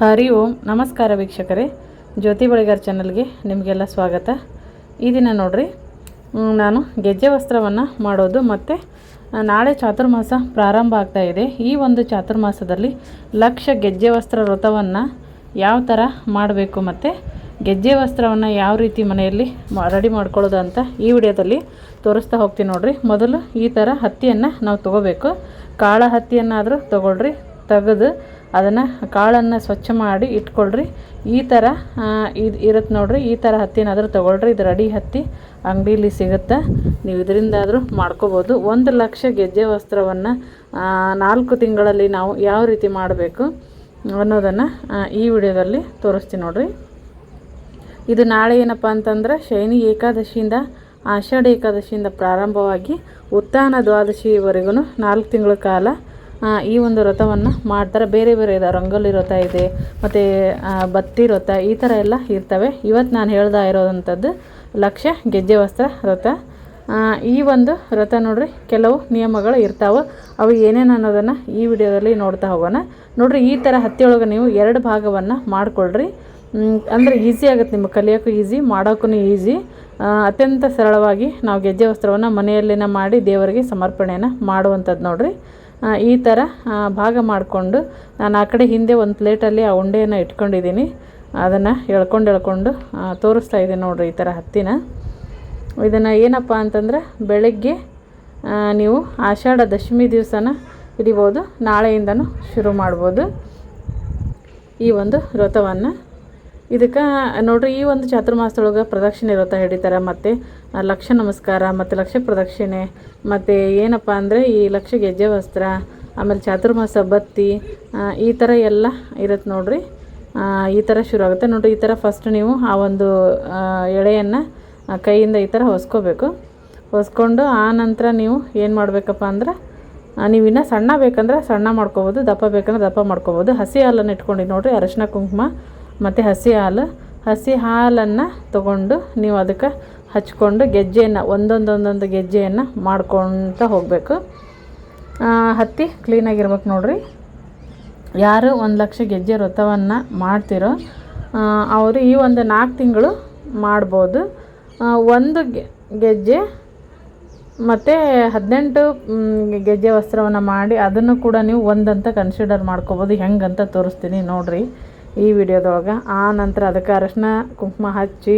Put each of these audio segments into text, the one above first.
ಹರಿ ಓಂ, ನಮಸ್ಕಾರ ವೀಕ್ಷಕರೇ. ಜ್ಯೋತಿ ಬಳಿಗಾರ್ ಚಾನಲ್ಗೆ ನಿಮಗೆಲ್ಲ ಸ್ವಾಗತ. ಈ ದಿನ ನೋಡ್ರಿ ನಾನು ಗೆಜ್ಜೆ ವಸ್ತ್ರವನ್ನು ಮಾಡೋದು ಮತ್ತು ನಾಳೆ ಚಾತುರ್ಮಾಸ ಪ್ರಾರಂಭ ಆಗ್ತಾ ಇದೆ. ಈ ಒಂದು ಚಾತುರ್ಮಾಸದಲ್ಲಿ ಲಕ್ಷ ಗೆಜ್ಜೆ ವಸ್ತ್ರ ವ್ರತವನ್ನು ಯಾವ ಥರ ಮಾಡಬೇಕು ಮತ್ತು, ಗೆಜ್ಜೆ ವಸ್ತ್ರವನ್ನು ಯಾವ ರೀತಿ ಮನೆಯಲ್ಲಿ ರೆಡಿ ಮಾಡ್ಕೊಳ್ಳೋದು ಅಂತ ಈ ವಿಡಿಯೋದಲ್ಲಿ ತೋರಿಸ್ತಾ ಹೋಗ್ತೀನಿ ನೋಡ್ರಿ. ಮೊದಲು ಈ ಥರ ಹತ್ತಿಯನ್ನು ನಾವು ತೊಗೋಬೇಕು. ಕಾಳ ಹತ್ತಿಯನ್ನಾದರೂ ತೊಗೊಳ್ರಿ, ತೆಗೆದು ಅದನ್ನು ಕಾಳನ್ನು ಸ್ವಚ್ಛ ಮಾಡಿ ಇಟ್ಕೊಳ್ರಿ. ಈ ಥರ ಇದು ಇರುತ್ತೆ ನೋಡ್ರಿ. ಈ ಥರ ಹತ್ತಿನಾದರೂ ತೊಗೊಳ್ರಿ. ಇದು ರೆಡಿ ಹತ್ತಿ ಅಂಗಡೀಲಿ ಸಿಗುತ್ತೆ. ನೀವು ಇದರಿಂದಾದರೂ ಮಾಡ್ಕೋಬೋದು. ಒಂದು ಲಕ್ಷ ಗೆಜ್ಜೆ ವಸ್ತ್ರವನ್ನು ನಾಲ್ಕು ತಿಂಗಳಲ್ಲಿ ನಾವು ಯಾವ ರೀತಿ ಮಾಡಬೇಕು ಅನ್ನೋದನ್ನು ಈ ವಿಡಿಯೋದಲ್ಲಿ ತೋರಿಸ್ತೀನಿ ನೋಡ್ರಿ. ಇದು ನಾಳೆ ಏನಪ್ಪ ಅಂತಂದ್ರೆ ಶೈನಿ ಏಕಾದಶಿಯಿಂದ ಆಷಾಢ ಏಕಾದಶಿಯಿಂದ ಪ್ರಾರಂಭವಾಗಿ ಉತ್ಥಾನ ದ್ವಾದಶಿವರೆಗೂ ನಾಲ್ಕು ತಿಂಗಳ ಕಾಲ ಈ ಒಂದು ವ್ರತವನ್ನು ಮಾಡ್ತಾರೆ. ಬೇರೆ ಬೇರೆ ಇದೆ. ರಂಗೋಲಿ ವ್ರತ ಇದೆ, ಮತ್ತು ಬತ್ತಿ ವ್ರತ, ಈ ಥರ ಎಲ್ಲ ಇರ್ತವೆ. ಇವತ್ತು ನಾನು ಹೇಳ್ದಾ ಇರೋವಂಥದ್ದು ಲಕ್ಷ ಗೆಜ್ಜೆ ವಸ್ತ್ರ ವ್ರತ. ಈ ಒಂದು ವ್ರತ ನೋಡ್ರಿ, ಕೆಲವು ನಿಯಮಗಳು ಇರ್ತಾವೆ. ಅವು ಏನೇನು ಅನ್ನೋದನ್ನು ಈ ವಿಡಿಯೋದಲ್ಲಿ ನೋಡ್ತಾ ಹೋಗೋಣ. ನೋಡ್ರಿ, ಈ ಥರ ಹತ್ತಿಯೊಳಗೆ ನೀವು ಎರಡು ಭಾಗವನ್ನು ಮಾಡ್ಕೊಳ್ರಿ. ಅಂದರೆ ಈಸಿ ಆಗುತ್ತೆ ನಿಮಗೆ ಕಲಿಯೋಕ್ಕೂ ಈಸಿ ಮಾಡೋಕ್ಕೂ ಈಸಿ ಅತ್ಯಂತ ಸರಳವಾಗಿ ನಾವು ಗೆಜ್ಜೆ ವಸ್ತ್ರವನ್ನು ಮನೆಯಲ್ಲಿನ ಮಾಡಿ ದೇವರಿಗೆ ಸಮರ್ಪಣೆಯನ್ನು ಮಾಡುವಂಥದ್ದು ನೋಡ್ರಿ. ಈ ಥರ ಭಾಗ ಮಾಡಿಕೊಂಡು ನಾನು ಆ ಕಡೆ ಹಿಂದೆ ಒಂದು ಪ್ಲೇಟಲ್ಲಿ ಆ ಉಂಡೆಯನ್ನು ಇಟ್ಕೊಂಡಿದ್ದೀನಿ. ಅದನ್ನು ಎಳ್ಕೊಂಡು ಎಳ್ಕೊಂಡು ತೋರಿಸ್ತಾ ಇದ್ದೀನಿ ನೋಡಿರಿ ಈ ಥರ ಹತ್ತಿನ. ಇದನ್ನು ಏನಪ್ಪ ಅಂತಂದ್ರೆ ಬೆಳಗ್ಗೆ ನೀವು ಆಷಾಢ ದಶಮಿ ದಿವಸನ ಹಿಡಿಬೋದು, ನಾಳೆಯಿಂದನೂ ಶುರು ಮಾಡ್ಬೋದು. ಈ ಒಂದು ವ್ರತವನ್ನು ಇದಕ್ಕೆ ನೋಡ್ರಿ, ಈ ಒಂದು ಚಾತುರ್ಮಾಸದೊಳಗೆ ಪ್ರದಕ್ಷಿಣೆ ವ್ರತ ಹಿಡಿತಾರೆ. ಮತ್ತು ಲಕ್ಷ ನಮಸ್ಕಾರ, ಮತ್ತು ಲಕ್ಷ ಪ್ರದಕ್ಷಿಣೆ, ಮತ್ತು ಏನಪ್ಪ ಅಂದರೆ ಈ ಲಕ್ಷ ಗೆಜ್ಜೆ ವಸ್ತ್ರ, ಆಮೇಲೆ ಚಾತುರ್ಮಾಸ ಬತ್ತಿ ಈ ಥರ ಎಲ್ಲ ಇರುತ್ತೆ ನೋಡ್ರಿ. ಈ ಥರ ಶುರು ಆಗುತ್ತೆ. ನೋಡಿರಿ, ಈ ಥರ ಫಸ್ಟ್ ನೀವು ಆ ಒಂದು ಎಳೆಯನ್ನು ಕೈಯಿಂದ ಈ ಥರ ಹೊಸ್ಕೋಬೇಕು. ಹೊಸ್ಕೊಂಡು ಆ ನಂತರ ನೀವು ಏನು ಮಾಡಬೇಕಪ್ಪ ಅಂದ್ರೆ ನೀವಿನ್ನ ಸಣ್ಣ ಬೇಕಂದ್ರೆ ಸಣ್ಣ ಮಾಡ್ಕೋಬೋದು, ದಪ್ಪ ಬೇಕಂದ್ರೆ ದಪ್ಪ ಮಾಡ್ಕೋಬೋದು. ಹಸಿ ಹಾಲನ್ನು ಇಟ್ಕೊಂಡು ನೋಡ್ರಿ, ಅರಶಿನ, ಕುಂಕುಮ ಮತ್ತು ಹಸಿ ಹಾಲು. ಹಸಿ ಹಾಲನ್ನು ತಗೊಂಡು ನೀವು ಅದಕ್ಕೆ ಹಚ್ಕೊಂಡು ಗೆಜ್ಜೆಯನ್ನು, ಒಂದೊಂದೊಂದೊಂದು ಒಂದೊಂದು ಗೆಜ್ಜೆಯನ್ನು ಮಾಡ್ಕೊತ ಹೋಗಬೇಕು. ಹತ್ತಿ ಕ್ಲೀನಾಗಿರ್ಬೇಕು ನೋಡ್ರಿ. ಯಾರು ಒಂದು ಲಕ್ಷ ಗೆಜ್ಜೆ ವ್ರತವನ್ನು ಮಾಡ್ತಿರೋ ಅವರು ಈ ಒಂದು ನಾಲ್ಕು ತಿಂಗಳು ಮಾಡ್ಬೋದು. ಒಂದು ಗೆಜ್ಜೆ ಮತ್ತು ಹದಿನೆಂಟು ಗೆಜ್ಜೆ ವಸ್ತ್ರವನ್ನು ಮಾಡಿ ಅದನ್ನು ಕೂಡ ನೀವು ಒಂದಂತ ಕನ್ಸಿಡರ್ ಮಾಡ್ಕೋಬೋದು. ಹೆಂಗಂತ ತೋರಿಸ್ತೀನಿ ನೋಡ್ರಿ. ಈ ವಿಡಿಯೋದೊಳಗೆ, ಆ ನಂತರ ಅದಕ್ಕೆ ಅರಶಿನ, ಕುಂಕುಮ ಹಚ್ಚಿ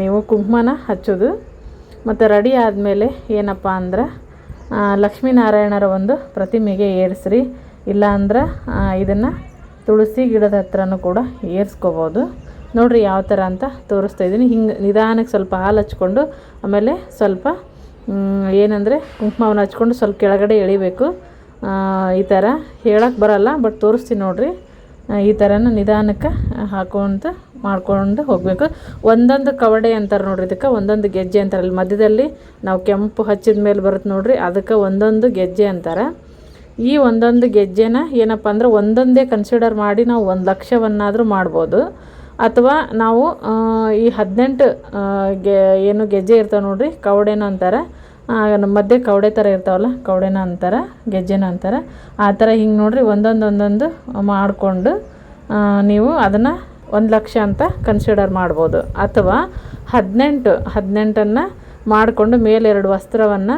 ನೀವು ಕುಂಕುಮನ ಹಚ್ಚೋದು. ಮತ್ತು ರೆಡಿ ಆದಮೇಲೆ ಏನಪ್ಪ ಅಂದ್ರೆ ಲಕ್ಷ್ಮೀನಾರಾಯಣರ ಒಂದು ಪ್ರತಿಮೆಗೆ ಏರಿಸ್ರಿ. ಇಲ್ಲಾಂದ್ರೆ ಇದನ್ನು ತುಳಸಿ ಗಿಡದ ಹತ್ರನೂ ಕೂಡ ಏರಿಸ್ಕೋಬೋದು. ನೋಡಿರಿ ಯಾವ ಥರ ಅಂತ ತೋರಿಸ್ತಾ ಇದ್ದೀನಿ. ಹಿಂಗೆ ನಿಧಾನಕ್ಕೆ ಸ್ವಲ್ಪ ಹಾಲು ಹಚ್ಕೊಂಡು, ಆಮೇಲೆ ಸ್ವಲ್ಪ ಏನಂದರೆ ಕುಂಕುಮವನ್ನು ಹಚ್ಕೊಂಡು ಸ್ವಲ್ಪ ಕೆಳಗಡೆ ಎಳಿಬೇಕು. ಈ ಥರ ಹೇಳಕ್ಕೆ ಬರಲ್ಲ, ಬಟ್ ತೋರಿಸ್ತೀನಿ ನೋಡ್ರಿ. ಈ ಥರನ ನಿಧಾನಕ್ಕೆ ಹಾಕೊಂತ ಮಾಡ್ಕೊಂಡು ಹೋಗಬೇಕು. ಒಂದೊಂದು ಕವಡೆ ಅಂತಾರೆ ನೋಡ್ರಿ ಇದಕ್ಕೆ, ಒಂದೊಂದು ಗೆಜ್ಜೆ ಅಂತಾರೆ. ಅಲ್ಲಿ ಮಧ್ಯದಲ್ಲಿ ನಾವು ಕೆಂಪು ಹಚ್ಚಿದ ಮೇಲೆ ಬರುತ್ತೆ ನೋಡ್ರಿ, ಅದಕ್ಕೆ ಒಂದೊಂದು ಗೆಜ್ಜೆ ಅಂತಾರೆ. ಈ ಒಂದೊಂದು ಗೆಜ್ಜೆನ ಏನಪ್ಪ ಅಂದ್ರೆ ಒಂದೊಂದೇ ಕನ್ಸಿಡರ್ ಮಾಡಿ ನಾವು ಒಂದು ಲಕ್ಷವನ್ನಾದರೂ ಮಾಡ್ಬೋದು. ಅಥವಾ ನಾವು ಈ ಹದಿನೆಂಟು ಗೆ, ಏನು ಗೆಜ್ಜೆ ಇರ್ತಾವೆ ನೋಡ್ರಿ, ಕವಡೆನ ಅಂತಾರೆ. ನಮ್ಮ ಮಧ್ಯೆ ಕವಡೆ ಥರ ಇರ್ತಾವಲ್ಲ, ಕವಡೆನ ಅಂತಾರೆ, ಗೆಜ್ಜೆನ ಅಂತಾರೆ. ಆ ಥರ ಹಿಂಗೆ ನೋಡಿರಿ, ಒಂದೊಂದು ಒಂದೊಂದು ಮಾಡಿಕೊಂಡು ನೀವು ಅದನ್ನು ಒಂದು ಲಕ್ಷ ಅಂತ ಕನ್ಸಿಡರ್ ಮಾಡ್ಬೋದು. ಅಥವಾ ಹದಿನೆಂಟು, ಹದಿನೆಂಟನ್ನು ಮಾಡಿಕೊಂಡು ಮೇಲೆ ಎರಡು ವಸ್ತ್ರವನ್ನು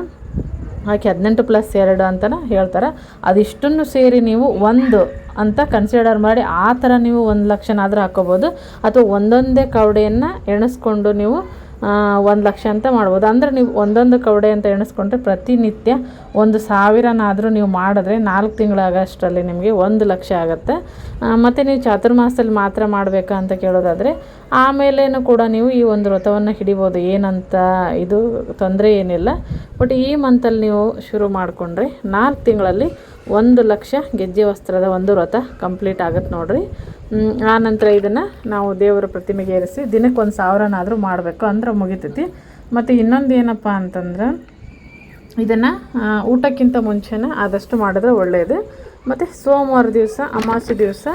ಹಾಕಿ, ಹದಿನೆಂಟು ಪ್ಲಸ್ ಎರಡು ಅಂತಲೇ ಹೇಳ್ತಾರೆ. ಅದಿಷ್ಟನ್ನು ಸೇರಿ ನೀವು ಒಂದು ಅಂತ ಕನ್ಸಿಡರ್ ಮಾಡಿ, ಆ ಥರ ನೀವು ಒಂದು ಲಕ್ಷನಾದರೂ ಹಾಕ್ಕೋಬೋದು ಅಥವಾ ಒಂದೊಂದೇ ಕವಡೆಯನ್ನು ಎಣಿಸ್ಕೊಂಡು ನೀವು ಒಂದು ಲಕ್ಷ ಅಂತ ಮಾಡ್ಬೋದು. ಅಂದರೆ ನೀವು ಒಂದೊಂದು ಕವಡೆ ಅಂತ ಎಣಿಸ್ಕೊಂಡ್ರೆ ಪ್ರತಿನಿತ್ಯ ಒಂದು ಸಾವಿರನಾದರೂ ನೀವು ಮಾಡಿದ್ರೆ ನಾಲ್ಕು ತಿಂಗಳಾಗಷ್ಟರಲ್ಲಿ ನಿಮಗೆ ಒಂದು ಲಕ್ಷ ಆಗುತ್ತೆ. ಮತ್ತು ನೀವು ಚಾತುರ್ಮಾಸದಲ್ಲಿ ಮಾತ್ರ ಮಾಡಬೇಕಾ ಅಂತ ಕೇಳೋದಾದರೆ, ಆಮೇಲೇನು ಕೂಡ ನೀವು ಈ ಒಂದು ವ್ರತವನ್ನು ಹಿಡಿಬೋದು. ಏನಂತ ಇದು ತೊಂದರೆ ಏನಿಲ್ಲ. ಬಟ್ ಈ ಮಂತಲ್ಲಿ ನೀವು ಶುರು ಮಾಡಿಕೊಂಡ್ರೆ ನಾಲ್ಕು ತಿಂಗಳಲ್ಲಿ ಒಂದು ಲಕ್ಷ ಗೆಜ್ಜೆ ವಸ್ತ್ರದ ಒಂದು ವ್ರತ ಕಂಪ್ಲೀಟ್ ಆಗುತ್ತೆ ನೋಡ್ರಿ. ಆ ನಂತರ ಇದನ್ನು ನಾವು ದೇವರ ಪ್ರತಿಮೆಗೆ ಏರಿಸಿ ದಿನಕ್ಕೆ ಒಂದು ಸಾವಿರನಾದರೂ ಮಾಡಬೇಕು ಅಂದ್ರೆ ಮುಗಿತೈತಿ. ಮತ್ತು ಇನ್ನೊಂದು ಏನಪ್ಪ ಅಂತಂದ್ರೆ ಇದನ್ನು ಊಟಕ್ಕಿಂತ ಮುಂಚೆನೇ ಆದಷ್ಟು ಮಾಡಿದ್ರೆ ಒಳ್ಳೆಯದು ಮತ್ತು ಸೋಮವಾರ ದಿವಸ, ಅಮಾವಾಸ್ಯೆ ದಿವಸ,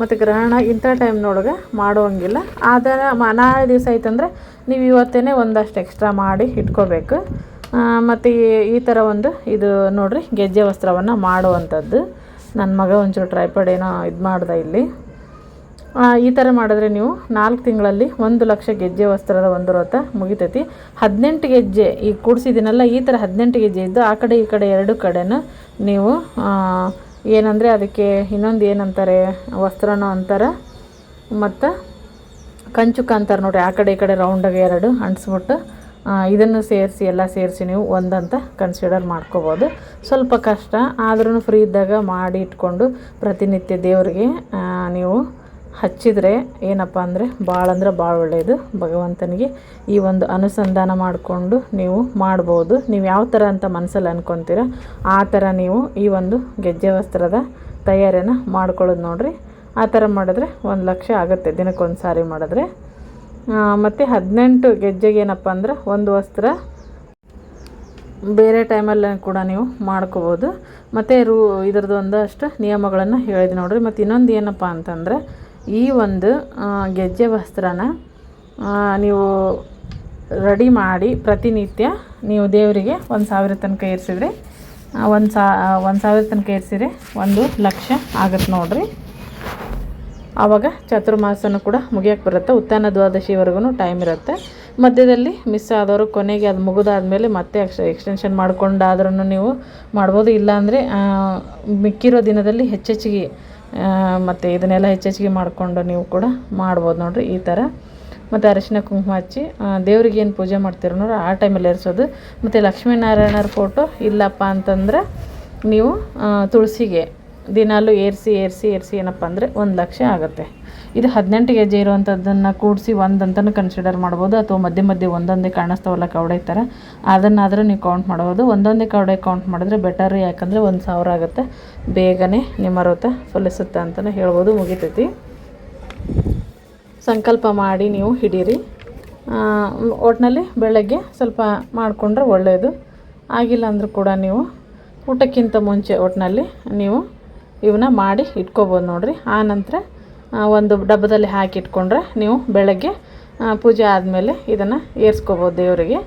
ಮತ್ತು ಗ್ರಹಣ ಇಂಥ ಟೈಮ್ನೊಳಗೆ ಮಾಡುವಂಗಿಲ್ಲ ಆದರೆ ನಾಳೆ ದಿವಸ ಐತಂದ್ರೆ ನೀವು ಇವತ್ತೇ ಒಂದಷ್ಟು ಎಕ್ಸ್ಟ್ರಾ ಮಾಡಿ ಇಟ್ಕೋಬೇಕು. ಮತ್ತು ಈ ಥರ ಒಂದು ಇದು ನೋಡಿರಿ, ಗೆಜ್ಜೆ ವಸ್ತ್ರವನ್ನು ಮಾಡುವಂಥದ್ದು. ನನ್ನ ಮಗ ಒಂಚೂರು ಟ್ರೈಪಾಡ್ ಏನೋ ಇದು ಮಾಡ್ದೆ ಇಲ್ಲಿ. ಈ ಥರ ಮಾಡಿದ್ರೆ ನೀವು ನಾಲ್ಕು ತಿಂಗಳಲ್ಲಿ ಒಂದು ಲಕ್ಷ ಗೆಜ್ಜೆ ವಸ್ತ್ರದ ಒಂದು ವ್ರತ ಮುಗಿತೈತಿ. ಹದಿನೆಂಟು ಗೆಜ್ಜೆ, ಈಗ ಕೂಡಿಸಿದ್ದೀನಲ್ಲ, ಈ ಥರ ಹದಿನೆಂಟು ಗೆಜ್ಜೆ ಇದ್ದು ಆ ಕಡೆ ಈ ಕಡೆ ಎರಡು ಕಡೆನೂ ನೀವು ಏನಂದರೆ ಅದಕ್ಕೆ ಇನ್ನೊಂದು ಏನಂತಾರೆ, ವಸ್ತ್ರನೋ ಅಂತಾರೆ, ಮತ್ತು ಕಂಚುಕ ಅಂತಾರೆ ನೋಡಿರಿ, ಆ ಕಡೆ ಈ ಕಡೆ ರೌಂಡಾಗಿ ಎರಡು ಅಂಟಿಸ್ಬಿಟ್ಟು ಇದನ್ನು ಸೇರಿಸಿ, ಎಲ್ಲ ಸೇರಿಸಿ ನೀವು ಒಂದಂತ ಕನ್ಸಿಡರ್ ಮಾಡ್ಕೋಬೋದು. ಸ್ವಲ್ಪ ಕಷ್ಟ ಆದ್ರೂ ಫ್ರೀ ಇದ್ದಾಗ ಮಾಡಿ ಇಟ್ಕೊಂಡು ಪ್ರತಿನಿತ್ಯ ದೇವರಿಗೆ ನೀವು ಹಚ್ಚಿದರೆ ಏನಪ್ಪ ಅಂದರೆ ಭಾಳ ಅಂದ್ರೆ ಭಾಳ ಒಳ್ಳೆಯದು ಭಗವಂತನಿಗೆ ಈ ಒಂದು ಅನುಸಂಧಾನ ಮಾಡಿಕೊಂಡು ನೀವು ಮಾಡ್ಬೋದು. ನೀವು ಯಾವ ಥರ ಅಂತ ಮನಸ್ಸಲ್ಲಿ ಅನ್ಕೊತೀರ, ಆ ಥರ ನೀವು ಈ ಒಂದು ಗೆಜ್ಜೆ ವಸ್ತ್ರದ ತಯಾರಿಯನ್ನು ಮಾಡ್ಕೊಳ್ಳೋದು ನೋಡಿರಿ. ಆ ಥರ ಮಾಡಿದ್ರೆ ಒಂದು ಲಕ್ಷ ಆಗುತ್ತೆ ದಿನಕ್ಕೊಂದು ಸಾರಿ ಮಾಡಿದ್ರೆ. ಮತ್ತು ಹದಿನೆಂಟು ಗೆಜ್ಜೆಗೆ ಏನಪ್ಪ ಅಂದ್ರೆ ಒಂದು ವಸ್ತ್ರ. ಬೇರೆ ಟೈಮಲ್ಲಿ ಕೂಡ ನೀವು ಮಾಡ್ಕೋಬೋದು. ಮತ್ತು ರೂ, ಇದ್ರದ್ದು ಒಂದಷ್ಟು ನಿಯಮಗಳನ್ನು ಹೇಳಿದೆ ನೋಡಿರಿ. ಮತ್ತು ಇನ್ನೊಂದು ಏನಪ್ಪ ಅಂತಂದ್ರೆ ಈ ಒಂದು ಗೆಜ್ಜೆ ವಸ್ತ್ರನ ನೀವು ರೆಡಿ ಮಾಡಿ ಪ್ರತಿನಿತ್ಯ ನೀವು ದೇವರಿಗೆ ಒಂದು ಸಾವಿರ ತನಕ ಏರಿಸಿದ್ರೆ ಒಂದು ಸಾ ಒಂದು ಸಾವಿರ ತನಕ ಏರಿಸಿದ್ರೆ ಒಂದು ಲಕ್ಷ ಆಗತ್ತೆ ನೋಡ್ರಿ. ಆವಾಗ ಚಾತುರ್ಮಾಸನೂ ಕೂಡ ಮುಗಿಯೋಕೆ ಬರುತ್ತೆ. ಉತ್ತಾನ ದ್ವಾದಶಿವರೆಗೂ ಟೈಮ್ ಇರುತ್ತೆ. ಮಧ್ಯದಲ್ಲಿ ಮಿಸ್ ಆದವರು ಕೊನೆಗೆ ಅದು ಮುಗಿದಾದ್ಮೇಲೆ ಮತ್ತೆ ಎಕ್ಸ್ ಎಕ್ಸ್ಟೆನ್ಷನ್ ಮಾಡ್ಕೊಂಡಾದ್ರೂ ನೀವು ಮಾಡ್ಬೋದು. ಇಲ್ಲಾಂದರೆ ಮಿಕ್ಕಿರೋ ದಿನದಲ್ಲಿ ಹೆಚ್ಚೆಚ್ಚಿಗೆ ಮತ್ತು ಇದನ್ನೆಲ್ಲ ಹೆಚ್ಚೆಚ್ಚಿಗೆ ಮಾಡಿಕೊಂಡು ನೀವು ಕೂಡ ಮಾಡ್ಬೋದು ನೋಡಿರಿ ಈ ಥರ. ಮತ್ತು ಅರಿಶಿನ ಕುಂಕುಮ ಹಚ್ಚಿ ದೇವ್ರಿಗೆ ಏನು ಪೂಜೆ ಮಾಡ್ತೀರ ಆ ಟೈಮಲ್ಲಿ ಏರಿಸೋದು. ಮತ್ತು ಲಕ್ಷ್ಮೀನಾರಾಯಣರ ಫೋಟೋ ಇಲ್ಲಪ್ಪ ಅಂತಂದ್ರೆ ನೀವು ತುಳಸಿಗೆ ದಿನಾಲು ಏರಿಸಿ ಏರಿಸಿ ಏರಿಸಿ ಏನಪ್ಪ ಅಂದರೆ ಒಂದು ಲಕ್ಷ ಆಗುತ್ತೆ. ಇದು ಹದಿನೆಂಟು ಕೆ ಜಿ ಇರುವಂಥದ್ದನ್ನು ಕೂಡಿಸಿ ಒಂದಂತನೂ ಕನ್ಸಿಡರ್ ಮಾಡ್ಬೋದು ಅಥವಾ ಮಧ್ಯೆ ಮಧ್ಯೆ ಒಂದೊಂದೇ ಕಾಣಿಸ್ತಾವಲ್ಲ ಕವಡೆ ಥರ. ಅದನ್ನಾದರೂ ನೀವು ಕೌಂಟ್ ಮಾಡ್ಬೋದು. ಒಂದೊಂದೇ ಕವಡೆ ಕೌಂಟ್ ಮಾಡಿದ್ರೆ ಬೆಟರ್ ಯಾಕಂದರೆ ಒಂದು ಸಾವಿರ ಆಗುತ್ತೆ. ಬೇಗನೆ ನಿಮ್ಮ ವ್ರತ ಫಲಿಸುತ್ತೆ ಅಂತಲೇ ಹೇಳ್ಬೋದು. ಮುಗಿತೈತಿ. ಸಂಕಲ್ಪ ಮಾಡಿ ನೀವು ಹಿಡೀರಿ. ಒಟ್ಟಿನಲ್ಲಿ ಬೆಳಗ್ಗೆ ಸ್ವಲ್ಪ ಮಾಡಿಕೊಂಡ್ರೆ ಒಳ್ಳೆಯದು ಆಗಿಲ್ಲ ಅಂದರೂ ಕೂಡ ನೀವು ಊಟಕ್ಕಿಂತ ಮುಂಚೆ ಒಟ್ಟಿನಲ್ಲಿ ನೀವು ಇವನ್ನ ಮಾಡಿ ಇಟ್ಕೋಬೋದು ನೋಡಿರಿ. ಆನಂತರ ನಂತರ ಒಂದು ಡಬ್ಬದಲ್ಲಿ ಹಾಕಿ ಇಟ್ಕೊಂಡ್ರೆ ನೀವು ಬೆಳಗ್ಗೆ ಪೂಜೆ ಆದಮೇಲೆ ಇದನ್ನು ಏರ್ಸ್ಕೋಬೋದು ದೇವರಿಗೆ.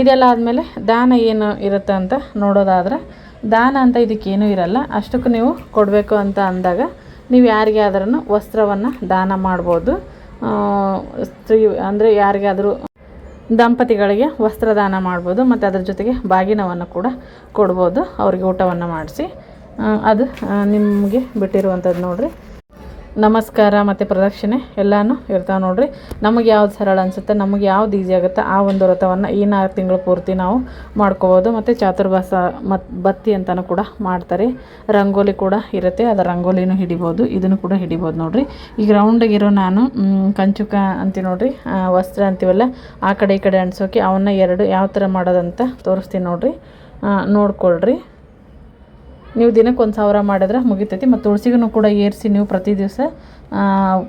ಇದೆಲ್ಲ ಆದಮೇಲೆ ದಾನ ಏನು ಇರುತ್ತೆ ಅಂತ ನೋಡೋದಾದ್ರೆ, ದಾನ ಅಂತ ಇದಕ್ಕೇನೂ ಇರಲ್ಲ. ಅಷ್ಟಕ್ಕೂ ನೀವು ಕೊಡಬೇಕು ಅಂತ ಅಂದಾಗ ನೀವು ಯಾರಿಗೆ ಆದ್ರೂ ವಸ್ತ್ರವನ್ನು ದಾನ ಮಾಡ್ಬೋದು. ಸ್ತ್ರೀ, ಅಂದರೆ ಯಾರಿಗಾದರೂ ದಂಪತಿಗಳಿಗೆ ವಸ್ತ್ರದಾನ ಮಾಡ್ಬೋದು, ಮತ್ತು ಅದ್ರ ಜೊತೆಗೆ ಬಾಗಿನವನ್ನು ಕೂಡ ಕೊಡ್ಬೋದು. ಅವ್ರಿಗೆ ಊಟವನ್ನು ಮಾಡಿಸಿ. ಅದು ನಿಮಗೆ ಬಿಟ್ಟಿರುವಂಥದ್ದು ನೋಡಿರಿ. ನಮಸ್ಕಾರ ಮತ್ತು ಪ್ರದಕ್ಷಿಣೆ ಎಲ್ಲನೂ ಇರ್ತಾವೆ ನೋಡ್ರಿ. ನಮಗೆ ಯಾವ್ದು ಸರಳ ಅನಿಸುತ್ತೆ, ನಮಗೆ ಯಾವ್ದು ಈಸಿ ಆಗುತ್ತೆ, ಆ ಒಂದು ವ್ರತವನ್ನು ಈ ನಾಲ್ಕು ತಿಂಗಳು ಪೂರ್ತಿ ನಾವು ಮಾಡ್ಕೋಬೋದು. ಮತ್ತು ಚಾತುರ್ಭಾಸ ಮತ್ತು ಬತ್ತಿ ಅಂತಲೂ ಕೂಡ ಮಾಡ್ತಾರೆ. ರಂಗೋಲಿ ಕೂಡ ಇರುತ್ತೆ, ಅದು ರಂಗೋಲಿನೂ ಹಿಡಿಬೋದು, ಇದನ್ನು ಕೂಡ ಹಿಡಿಬೋದು ನೋಡ್ರಿ. ಈಗ ರೌಂಡಾಗಿರೋ ನಾನು ಕಂಚುಕ ಅಂತೀವಿ ನೋಡ್ರಿ ವಸ್ತ್ರ ಅಂತೀವಲ್ಲ, ಆ ಕಡೆ ಈ ಕಡೆ ಅನ್ಸೋಕೆ ಅವನ್ನ ಎರಡು ಯಾವ ಥರ ಮಾಡೋದಂತ ತೋರಿಸ್ತೀನಿ ನೋಡ್ರಿ. ನೋಡ್ಕೊಳ್ರಿ. ನೀವು ದಿನಕ್ಕೆ ಒಂದು ಸಾವಿರ ಮಾಡಿದ್ರೆ ಮುಗಿತೈತಿ, ಮತ್ತು ತುಳಸಿಗೂ ಕೂಡ ಏರಿಸಿ ನೀವು ಪ್ರತಿ ದಿವಸ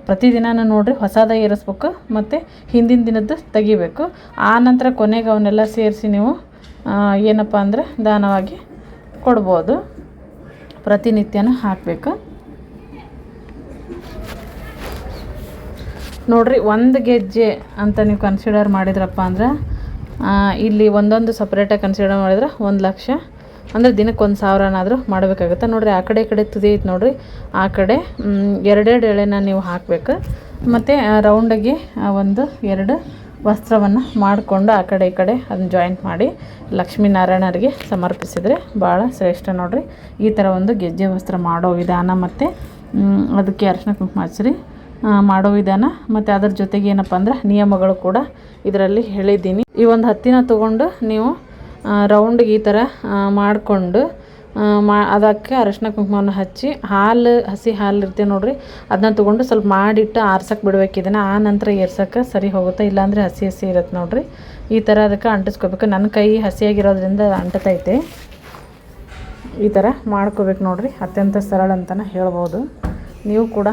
ಪ್ರತಿದಿನನೂ ನೋಡಿರಿ ಹೊಸದ ಏರಿಸ್ಬೇಕು, ಮತ್ತು ಹಿಂದಿನ ದಿನದ್ದು ತೆಗಿಬೇಕು. ಆ ನಂತರ ಕೊನೆಗೆ ಅವನ್ನೆಲ್ಲ ಸೇರಿಸಿ ನೀವು ಏನಪ್ಪ ಅಂದರೆ ದಾನವಾಗಿ ಕೊಡ್ಬೋದು. ಪ್ರತಿನಿತ್ಯನ ಹಾಕಬೇಕು. ನೋಡಿರಿ ಒಂದು ಗೆಜ್ಜೆ ಅಂತ ನೀವು ಕನ್ಸಿಡರ್ ಮಾಡಿದ್ರಪ್ಪ ಅಂದ್ರೆ ಇಲ್ಲಿ ಒಂದೊಂದು ಸಪ್ರೇಟಾಗಿ ಕನ್ಸಿಡರ್ ಮಾಡಿದ್ರೆ ಒಂದು ಲಕ್ಷ. ಅಂದರೆ ದಿನಕ್ಕೆ ಒಂದು ಸಾವಿರನಾದರೂ ಮಾಡಬೇಕಾಗುತ್ತೆ. ನೋಡಿರಿ, ಆ ಕಡೆ ಕಡೆ ತುದಿ ಐತೆ ನೋಡಿರಿ. ಆ ಕಡೆ ಎರಡೆರಡು ಎಳೆನ ನೀವು ಹಾಕಬೇಕು. ಮತ್ತು ರೌಂಡಾಗಿ ಒಂದು, ಎರಡು ವಸ್ತ್ರವನ್ನು ಮಾಡಿಕೊಂಡು ಆ ಕಡೆ ಈ ಕಡೆ ಅದನ್ನ ಜಾಯಿಂಟ್ ಮಾಡಿ ಲಕ್ಷ್ಮೀನಾರಾಯಣರಿಗೆ ಸಮರ್ಪಿಸಿದರೆ ಭಾಳ ಶ್ರೇಷ್ಠ ನೋಡಿರಿ. ಈ ಥರ ಒಂದು ಗೆಜ್ಜೆ ವಸ್ತ್ರ ಮಾಡೋ ವಿಧಾನ ಮತ್ತು ಅದಕ್ಕೆ ಅರಿಶಿನ ಕುಂಕುಮ ಹಚ್ಚಿರಿ. ಮಾಡೋ ವಿಧಾನ ಮತ್ತು ಅದ್ರ ಜೊತೆಗೆ ಏನಪ್ಪ ಅಂದ್ರೆ ನಿಯಮಗಳು ಕೂಡ ಇದರಲ್ಲಿ ಹೇಳಿದ್ದೀನಿ. ಈ ಒಂದು ಹತ್ತಿನ ತೊಗೊಂಡು ನೀವು ರೌಂಡ್ಗೆ ಈ ಥರ ಮಾಡಿಕೊಂಡು ಮಾ, ಅದಕ್ಕೆ ಅರಶಿನ ಕುಂಕುಮವನ್ನು ಹಚ್ಚಿ, ಹಾಲು, ಹಸಿ ಹಾಲು ಇರ್ತೀವಿ ನೋಡಿರಿ ಅದನ್ನ ತೊಗೊಂಡು ಸ್ವಲ್ಪ ಮಾಡಿಟ್ಟು ಆರ್ಸಕ್ಕೆ ಬಿಡ್ಬೇಕು. ಇದನ್ನು ಆ ನಂತರ ಏರ್ಸಕ್ಕೆ ಸರಿ ಹೋಗುತ್ತೆ. ಇಲ್ಲಾಂದರೆ ಹಸಿ ಹಸಿ ಇರುತ್ತೆ ನೋಡಿರಿ. ಈ ಥರ ಅದಕ್ಕೆ ಅಂಟಿಸ್ಕೋಬೇಕು. ನನ್ನ ಕೈ ಹಸಿಯಾಗಿರೋದ್ರಿಂದ ಅಂಟತೈತೆ. ಈ ಥರ ಮಾಡ್ಕೋಬೇಕು ನೋಡಿರಿ. ಅತ್ಯಂತ ಸರಳ ಅಂತಲೇ ಹೇಳ್ಬೋದು. ನೀವು ಕೂಡ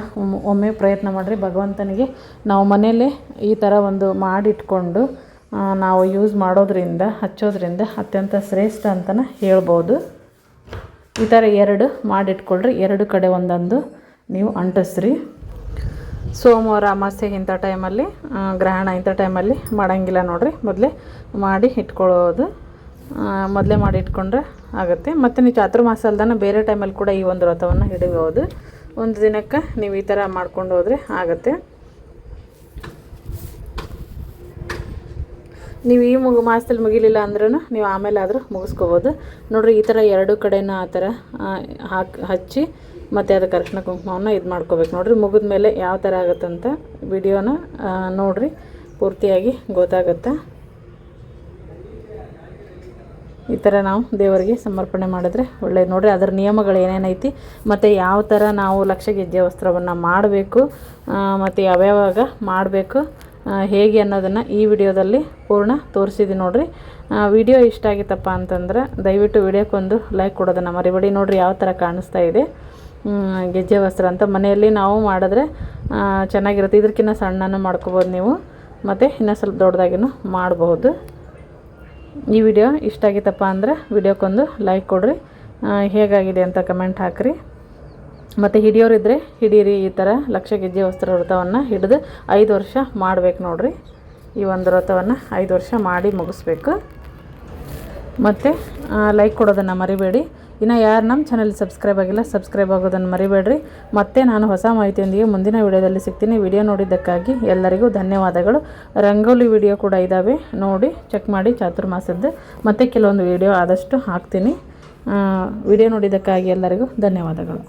ಒಮ್ಮೆ- ಪ್ರಯತ್ನ ಮಾಡಿರಿ. ಭಗವಂತನಿಗೆ ನಾವು ಮನೆಯಲ್ಲೇ ಈ ಥರ ಒಂದು ಮಾಡಿಟ್ಕೊಂಡು ನಾವು ಯೂಸ್ ಮಾಡೋದ್ರಿಂದ, ಹಚ್ಚೋದ್ರಿಂದ ಅತ್ಯಂತ ಶ್ರೇಷ್ಠ ಅಂತಲೇ ಹೇಳ್ಬೋದು. ಈ ಥರ ಎರಡು ಮಾಡಿಟ್ಕೊಳ್ರಿ. ಎರಡು ಕಡೆ ಒಂದೊಂದು ನೀವು ಅಂಟಿಸ್ರಿ. ಸೋಮವಾರ ಅಮಾಸ್ಯೆ ಇಂಥ ಟೈಮಲ್ಲಿ ಗ್ರಹಣ ಇಂಥ ಟೈಮಲ್ಲಿ ಮಾಡೋಂಗಿಲ್ಲ ನೋಡಿರಿ. ಮೊದಲೇ ಮಾಡಿ ಇಟ್ಕೊಳ್ಳೋದು. ಮೊದಲೇ ಮಾಡಿ ಇಟ್ಕೊಂಡ್ರೆ ಆಗುತ್ತೆ. ಮತ್ತು ನೀವು ಚಾತುರ್ಮಾಸ ಅಲ್ದನ ಬೇರೆ ಟೈಮಲ್ಲಿ ಕೂಡ ಈ ಒಂದು ವ್ರತವನ್ನು ಹಿಡಿಬೋದು ಒಂದು ದಿನಕ್ಕೆ ನೀವು ಈ ಥರ ಮಾಡ್ಕೊಂಡು ಹೋದರೆ ಆಗುತ್ತೆ. ನೀವು ಈ ಮುಗು ಮಾಸದಲ್ಲಿ ಮುಗಿಲಿಲ್ಲ ಅಂದ್ರೂ ನೀವು ಆಮೇಲೆ ಆದರೂ ಮುಗಿಸ್ಕೋಬೋದು. ನೋಡಿರಿ, ಈ ಥರ ಎರಡು ಕಡೆನ ಆ ಥರ ಹಾಕಿ, ಹಚ್ಚಿ ಮತ್ತು ಅದಕ್ಕೆ ಅರ್ಶಿನ ಕುಂಕುಮವನ್ನು ಇದು ಮಾಡ್ಕೋಬೇಕು. ನೋಡಿರಿ, ಮುಗಿದ ಮೇಲೆ ಯಾವ ಥರ ಆಗುತ್ತಂತ ವಿಡಿಯೋನ ನೋಡಿರಿ, ಪೂರ್ತಿಯಾಗಿ ಗೊತ್ತಾಗುತ್ತೆ? ಈ ಥರ ನಾವು ದೇವರಿಗೆ ಸಮರ್ಪಣೆ ಮಾಡಿದ್ರೆ ಒಳ್ಳೆಯದು ನೋಡಿರಿ, ಅದರ ನಿಯಮಗಳು ಏನೇನೈತಿ ಮತ್ತು ಯಾವ ಥರ ನಾವು ಲಕ್ಷ ಗೆಜ್ಜೆ ವಸ್ತ್ರವನ್ನು ಮಾಡಬೇಕು ಮತ್ತು ಯಾವ್ಯಾವಾಗ ಮಾಡಬೇಕು ಹೇಗೆ ಅನ್ನೋದನ್ನು ಈ ವಿಡಿಯೋದಲ್ಲಿ ಪೂರ್ಣ ತೋರಿಸಿದ್ದೀನಿ ನೋಡಿರಿ. ವಿಡಿಯೋ ಇಷ್ಟ ಆಗಿತ್ತಪ್ಪ ಅಂತಂದ್ರೆ ದಯವಿಟ್ಟು ವಿಡಿಯೋಕ್ಕೊಂದು ಲೈಕ್ ಕೊಡೋದನ್ನು ಮರಿಬೇಡಿ. ನೋಡಿರಿ ಯಾವ ಥರ ಕಾಣಿಸ್ತಾ ಇದೆ. ಗೆಜ್ಜೆ ವಸ್ತ್ರ ಅಂತ ಮನೆಯಲ್ಲಿ ನಾವು ಮಾಡಿದ್ರೆ ಚೆನ್ನಾಗಿರುತ್ತೆ. ಇದಕ್ಕಿಂತ ಸಣ್ಣನೂ ಮಾಡ್ಕೋಬೋದು ನೀವು. ಮತ್ತು ಇನ್ನೂ ಸ್ವಲ್ಪ ದೊಡ್ಡದಾಗಿನೂ ಮಾಡಬಹುದು ಈ ವಿಡಿಯೋ ಇಷ್ಟ ಆಗಿತ್ತಪ್ಪ ಅಂದರೆ ವಿಡಿಯೋಕ್ಕೊಂದು ಲೈಕ್ ಕೊಡಿರಿ. ಹೇಗಾಗಿದೆ ಅಂತ ಕಮೆಂಟ್ ಹಾಕಿರಿ. ಮತ್ತು ಹಿಡಿಯೋರಿದ್ದರೆ ಹಿಡೀರಿ ಈ ಥರ ಲಕ್ಷ ಗೆಜ್ಜೆ ವಸ್ತ್ರ ವ್ರತವನ್ನು ಹಿಡಿದು ಐದು ವರ್ಷ ಮಾಡ್ಬೇಕು ನೋಡಿರಿ. ಈ ಒಂದು ವ್ರತವನ್ನು ಐದು ವರ್ಷ ಮಾಡಿ ಮುಗಿಸ್ಬೇಕು. ಮತ್ತು ಲೈಕ್ ಕೊಡೋದನ್ನು ಮರಿಬೇಡಿ. ಇನ್ನು ಯಾರು ನಮ್ಮ ಚಾನಲ್ ಸಬ್ಸ್ಕ್ರೈಬ್ ಆಗಿಲ್ಲ ಸಬ್ಸ್ಕ್ರೈಬ್ ಆಗೋದನ್ನು ಮರಿಬೇಡ್ರಿ. ಮತ್ತೆ ನಾನು ಹೊಸ ಮಾಹಿತಿಯೊಂದಿಗೆ ಮುಂದಿನ ವಿಡಿಯೋದಲ್ಲಿ ಸಿಗ್ತೀನಿ. ವಿಡಿಯೋ ನೋಡಿದ್ದಕ್ಕಾಗಿ ಎಲ್ಲರಿಗೂ ಧನ್ಯವಾದಗಳು. ರಂಗೋಲಿ ವಿಡಿಯೋ ಕೂಡ ಇದ್ದಾವೆ ನೋಡಿ ಚೆಕ್ ಮಾಡಿ, ಚಾತುರ್ಮಾಸದ್ದು. ಮತ್ತು ಕೆಲವೊಂದು ವಿಡಿಯೋ ಆದಷ್ಟು ಹಾಕ್ತೀನಿ. ವಿಡಿಯೋ ನೋಡಿದ್ದಕ್ಕಾಗಿ ಎಲ್ಲರಿಗೂ ಧನ್ಯವಾದಗಳು.